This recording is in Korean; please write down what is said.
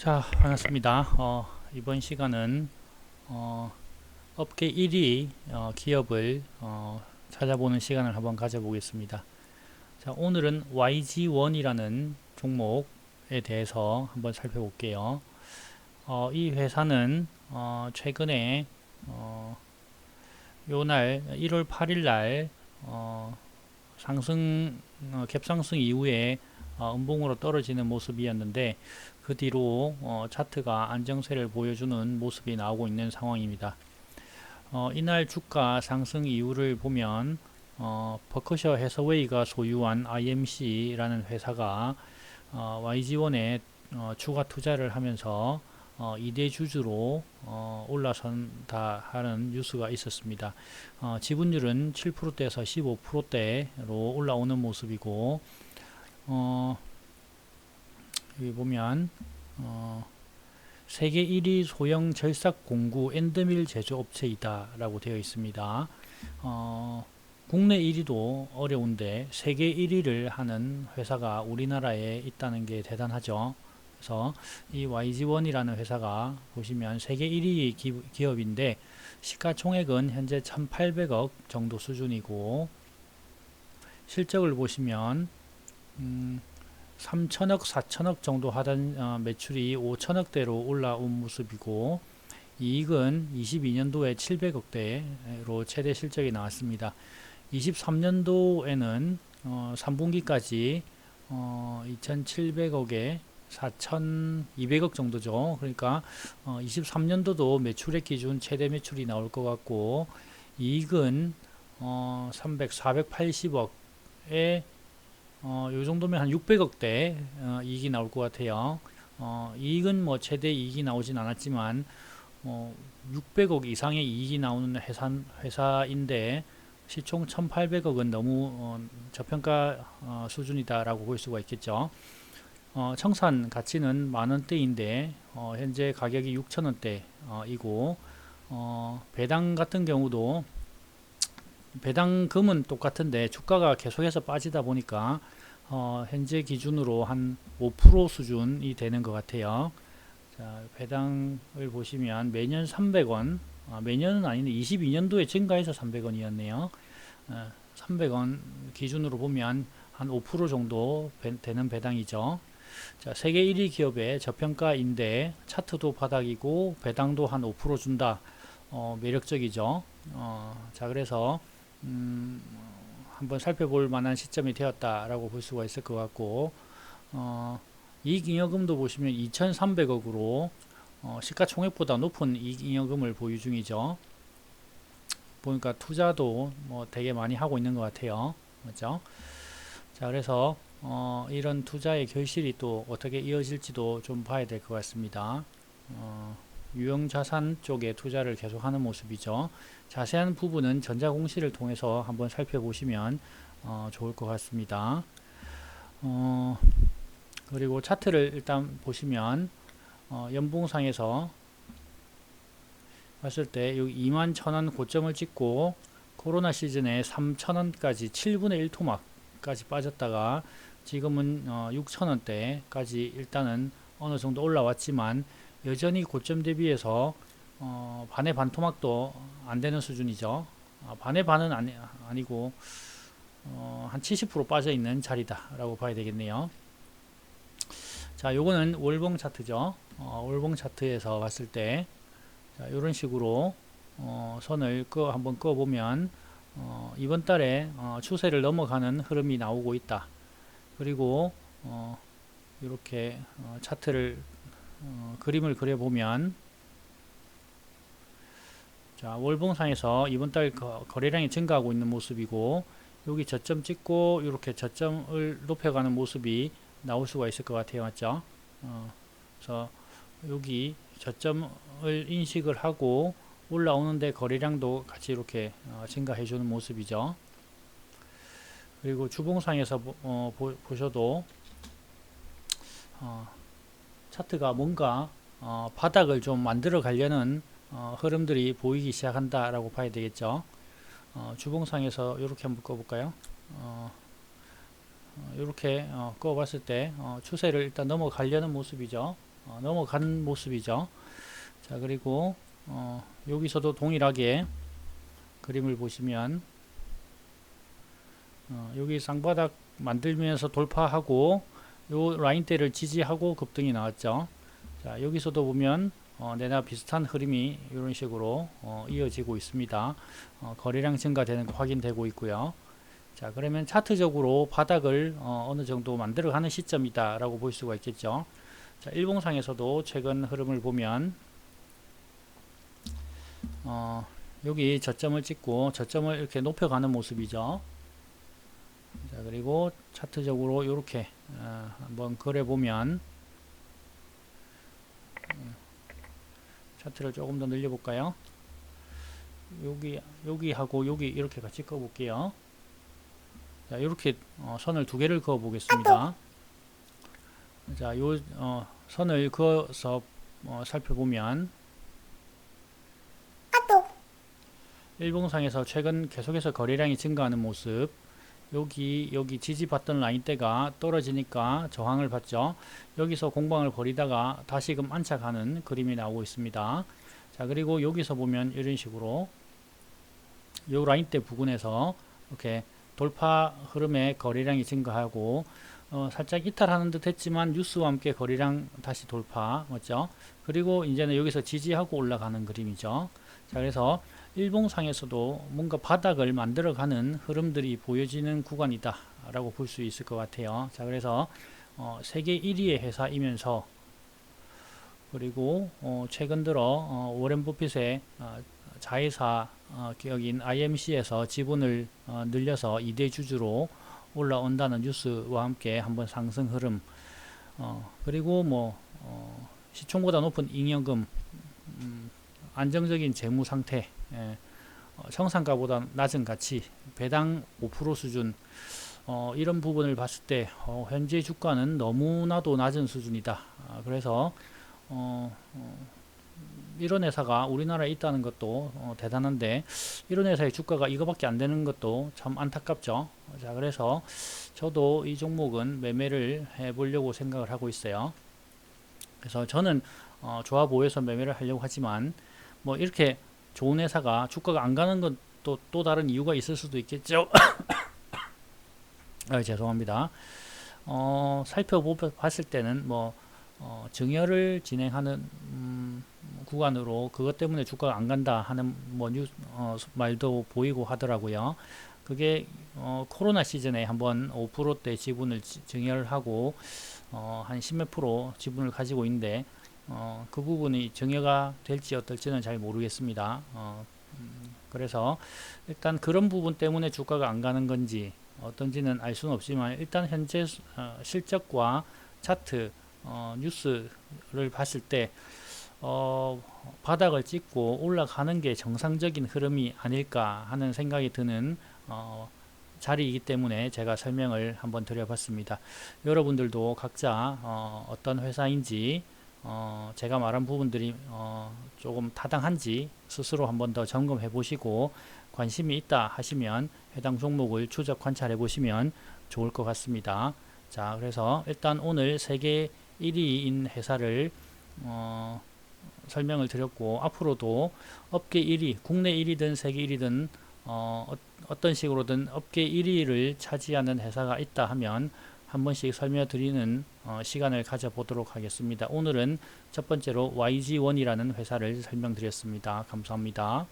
자, 반갑습니다. 어, 이번 시간은 어, 업계 1위 어, 기업을 어, 찾아보는 시간을 한번 가져보겠습니다. 자, 오늘은 YG1이라는 종목에 대해서 한번 살펴볼게요. 어, 이 회사는 어, 최근에 어, 요날 1월 8일 날 어, 상승 어, 갭상승 이후에 어, 음봉으로 떨어지는 모습이었는데 그 뒤로 어, 차트가 안정세를 보여주는 모습이 나오고 있는 상황입니다. 어, 이날 주가 상승 이유를 보면 어, 버크셔 해서웨이가 소유한 IMC라는 회사가 어, YG1에 어, 추가 투자를 하면서 어, 2대 주주로 어, 올라선다 하는 뉴스가 있었습니다. 어, 지분율은 7%대에서 15%대로 올라오는 모습이고 어, 여기 보면 어, 세계 1위 소형 절삭 공구 엔드밀 제조업체이다 라고 되어 있습니다. 어, 국내 1위도 어려운데 세계 1위를 하는 회사가 우리나라에 있다는 게 대단하죠. 그래서 이 YG1이라는 회사가 보시면 세계 1위 기, 기업인데 시가총액은 현재 1,800억 정도 수준이고 실적을 보시면 음, 3천억, 4천억 정도 하던 어, 매출이 5천억대로 올라온 모습이고 이익은 22년도에 700억대로 최대 실적이 나왔습니다. 23년도에는 어, 3분기까지 어, 2,700억에 4,200억 정도죠. 그러니까 어, 23년도도 매출액 기준 최대 매출이 나올 것 같고 이익은 어, 300, 480억에 어, 요 정도면 한 600억대 어, 이익이 나올 것 같아요. 어, 이익은 뭐 최대 이익이 나오진 않았지만 어, 600억 이상의 이익이 나오는 회사, 회사인데 시총 1,800억은 너무 어, 저평가 어, 수준이다라고 볼 수가 있겠죠. 어, 청산 가치는 만 원대인데 어, 현재 가격이 6천 원대이고 어, 배당 같은 경우도 배당금은 똑같은데 주가가 계속해서 빠지다 보니까 어, 현재 기준으로 한 5% 수준이 되는 것 같아요. 자, 배당을 보시면 매년 300원, 아, 매년은 아닌데 22년도에 증가해서 300원이었네요. 어, 300원 기준으로 보면 한 5% 정도 배, 되는 배당이죠. 자, 세계 1위 기업의 저평가인데 차트도 바닥이고 배당도 한 5% 준다. 어, 매력적이죠. 어, 자, 그래서 음, 한번 살펴볼 만한 시점이 되었다라고 볼 수가 있을 것 같고 어, 이익잉여금도 보시면 2,300억으로 어, 시가총액보다 높은 이익잉여금을 보유 중이죠. 보니까 투자도 뭐 되게 많이 하고 있는 것 같아요. 맞죠? 자, 그래서 어, 이런 투자의 결실이 또 어떻게 이어질지도 좀 봐야 될 것 같습니다. 어, 유형자산 쪽에 투자를 계속하는 모습이죠. 자세한 부분은 전자공시를 통해서 한번 살펴보시면 어, 좋을 것 같습니다. 어, 그리고 차트를 일단 보시면 어, 연봉상에서 봤을 때 여기 2만 천원 고점을 찍고 코로나 시즌에 3천 원까지 7분의 1 토막까지 빠졌다가 지금은 어, 6천 원대까지 일단은 어느 정도 올라왔지만 여전히 고점 대비해서 어, 반의 반 토막도 안 되는 수준이죠. 아, 반의 반은 아니, 아니고 어, 한 70% 빠져 있는 자리다라고 봐야 되겠네요. 자, 요거는 월봉 차트죠. 어, 월봉 차트에서 봤을 때 자, 이런 식으로 어, 선을 끄 한번 꺼 보면 어, 이번 달에 어, 추세를 넘어가는 흐름이 나오고 있다. 그리고 어, 이렇게 어, 차트를 어, 그림을 그려보면 자 월봉상에서 이번 달 거, 거래량이 증가하고 있는 모습이고 여기 저점 찍고 이렇게 저점을 높여가는 모습이 나올 수가 있을 것 같아요. 맞죠? 어, 그래서 여기 저점을 인식을 하고 올라오는데 거래량도 같이 이렇게 어, 증가해 주는 모습이죠. 그리고 주봉상에서 보, 어, 보, 셔도 어, 차트가 뭔가 어, 바닥을 좀 만들어 가려는 어, 흐름들이 보이기 시작한다 라고 봐야 되겠죠. 어, 주봉상에서 이렇게 한번 꺼볼까요? 이렇게 어, 꺼봤을 어, 때 어, 추세를 일단 넘어가려는 모습이죠. 어, 넘어간 모습이죠. 자 그리고 어, 여기서도 동일하게 그림을 보시면 어, 여기 쌍바닥 만들면서 돌파하고 요 라인대를 지지하고 급등이 나왔죠. 자 여기서도 보면 어, 내나 비슷한 흐름이 이런 식으로 어, 이어지고 있습니다. 어, 거래량 증가되는 거 확인되고 있고요. 자 그러면 차트적으로 바닥을 어, 느 정도 만들어가는 시점이다 라고 볼 수가 있겠죠. 자 일봉상에서도 최근 흐름을 보면 어, 여기 저점을 찍고 저점을 이렇게 높여가는 모습이죠. 자 그리고 차트적으로 이렇게 어, 한번 그려 보면 차트를 조금 더 늘려 볼까요? 여기 여기 하고 여기 이렇게 같이 꺼 볼게요. 자 이렇게 어, 선을 두 개를 그어 보겠습니다. 자, 요 어, 선을 그어서 어, 살펴보면 일봉상에서 최근 계속해서 거래량이 증가하는 모습 여기 여기 지지받던 라인대가 떨어지니까 저항을 받죠. 여기서 공방을 벌이다가 다시금 안착하는 그림이 나오고 있습니다. 자 그리고 여기서 보면 이런 식으로 요 라인대 부근에서 이렇게 돌파 흐름의 거래량이 증가하고 어, 살짝 이탈하는 듯 했지만 뉴스와 함께 거래량 다시 돌파 맞죠? 그리고 이제는 여기서 지지하고 올라가는 그림이죠. 자 그래서 일봉상에서도 뭔가 바닥을 만들어가는 흐름들이 보여지는 구간이다 라고 볼 수 있을 것 같아요. 자 그래서 어, 세계 1위의 회사이면서 그리고 어, 최근 들어 어, 워렌 버핏의 어, 자회사 어, 기업인 IMC에서 지분을 어, 늘려서 2대 주주로 올라온다는 뉴스와 함께 한번 상승 흐름. 어, 그리고 뭐 어, 시총보다 높은 잉여금 음, 안정적인 재무 상태 예, 어, 청산가보다 낮은 가치 배당 5% 수준 어, 이런 부분을 봤을 때 어, 현재 주가는 너무나도 낮은 수준이다 아, 그래서 어, 이런 회사가 우리나라에 있다는 것도 어, 대단한데 이런 회사의 주가가 이거밖에 안 되는 것도 참 안타깝죠. 자 그래서 저도 이 종목은 매매를 해보려고 생각을 하고 있어요. 그래서 저는 어, 좋아 보여서 매매를 하려고 하지만 뭐 이렇게 좋은 회사가 주가가 안 가는 것도 또 다른 이유가 있을 수도 있겠죠. 아, 죄송합니다. 어, 살펴봤을 때는 뭐 어, 증여를 진행하는 음, 구간으로 그것 때문에 주가가 안 간다 하는 뭐 뉴, 어, 말도 보이고 하더라고요. 그게 어, 코로나 시즌에 한번 5%대 지분을 증여하고 어, 한 10몇 프로 지분을 가지고 있는데 어, 그 부분이 증여가 될지 어떨지는 잘 모르겠습니다. 어, 음, 그래서 일단 그런 부분 때문에 주가가 안 가는 건지 어떤지는 알 수는 없지만 일단 현재 어, 실적과 차트 어, 뉴스를 봤을 때 어, 바닥을 찍고 올라가는 게 정상적인 흐름이 아닐까 하는 생각이 드는 어, 자리이기 때문에 제가 설명을 한번 드려봤습니다. 여러분들도 각자 어, 어떤 회사인지 어, 제가 말한 부분들이 어, 조금 타당한지 스스로 한번 더 점검해 보시고 관심이 있다 하시면 해당 종목을 추적 관찰해 보시면 좋을 것 같습니다. 자, 그래서 일단 오늘 세계 1위인 회사를 어, 설명을 드렸고 앞으로도 업계 1위, 국내 1위든 세계 1위든 어, 어떤 식으로든 업계 1위를 차지하는 회사가 있다 하면 한 번씩 설명드리는 어, 시간을 가져보도록 하겠습니다. 오늘은 첫 번째로 YG1이라는 회사를 설명드렸습니다. 감사합니다.